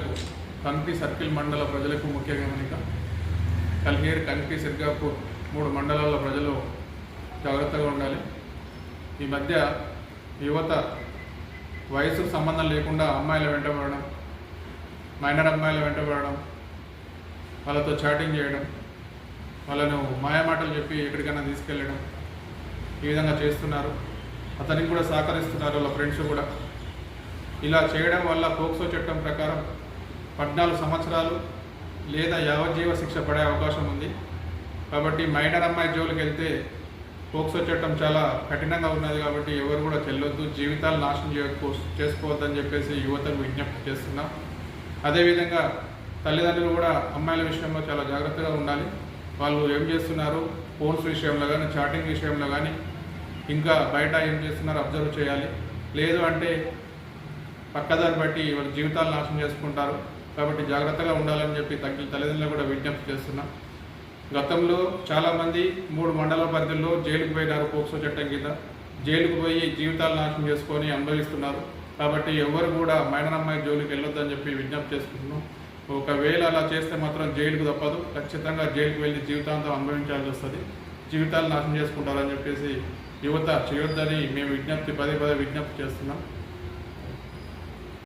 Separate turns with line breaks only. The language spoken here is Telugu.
కంటి ప్రజలకు కంపి సర్కిల్ మండల ప్రజలకు ముఖ్య గమనిక కలిహేరు కంపి సిర్గాపూర్ మూడు మండలాల ప్రజలు జాగ్రత్తగా ఉండాలి. ఈ మధ్య యువత వయసుకు సంబంధం లేకుండా అమ్మాయిల వెంటబడడం మైనర్ అమ్మాయిల వెంటబడడం వాళ్ళతో చాటింగ్ చేయడం వాళ్ళను మాయమాటలు చెప్పి ఎక్కడికైనా తీసుకెళ్ళడం ఈ విధంగా చేస్తున్నారు. అతనికి కూడా సహకరిస్తున్నారు వాళ్ళ ఫ్రెండ్స్ కూడా. ఇలా చేయడం వల్ల పోక్సో చట్టం ప్రకారం పద్నాలుగు సంవత్సరాలు లేదా యావజ్జీవ శిక్ష పడే అవకాశం ఉంది. కాబట్టి మైనర్ అమ్మాయి జోలికి వెళ్తే పోక్సో చట్టం చాలా కఠినంగా ఉన్నది కాబట్టి ఎవరు కూడా చెల్లొద్దు జీవితాలు నాశనం చేయకో చేసుకోవద్దని చెప్పేసి యువతకు విజ్ఞప్తి చేస్తున్నాం. అదేవిధంగా తల్లిదండ్రులు కూడా అమ్మాయిల విషయంలో చాలా జాగ్రత్తగా ఉండాలి. వాళ్ళు ఏం చేస్తున్నారు? ఫోన్స్ విషయంలో కానీ చాటింగ్ విషయంలో కానీ ఇంకా బయట ఏం చేస్తున్నారో అబ్జర్వ్ చేయాలి. లేదు అంటే పక్కదారి బట్టి వాళ్ళ జీవితాలు నాశనం చేసుకుంటారు. కాబట్టి జాగ్రత్తగా ఉండాలని చెప్పి తగ్గి తల్లిదండ్రులు కూడా విజ్ఞప్తి చేస్తున్నాం. గతంలో చాలామంది మూడు మండల పరిధుల్లో జైలుకు పోయినారు పోక్సో చట్టం కింద. జైలుకు పోయి జీవితాలు నాశనం చేసుకొని అనుభవిస్తున్నారు కాబట్టి ఎవరు కూడా మైనరమ్మాయి జోలికి వెళ్ళొద్దని చెప్పి విజ్ఞప్తి చేసుకుంటున్నాం ఒకవేళ అలా చేస్తే మాత్రం జైలుకు తప్పదు. ఖచ్చితంగా జైలుకు వెళ్ళి జీవితాంతం అనుభవించాల్సి వస్తుంది. జీవితాలు నాశనం చేసుకుంటారని చెప్పేసి యువత చేయొద్దని మేము విజ్ఞప్తి పదే పదే విజ్ఞప్తి చేస్తున్నాం.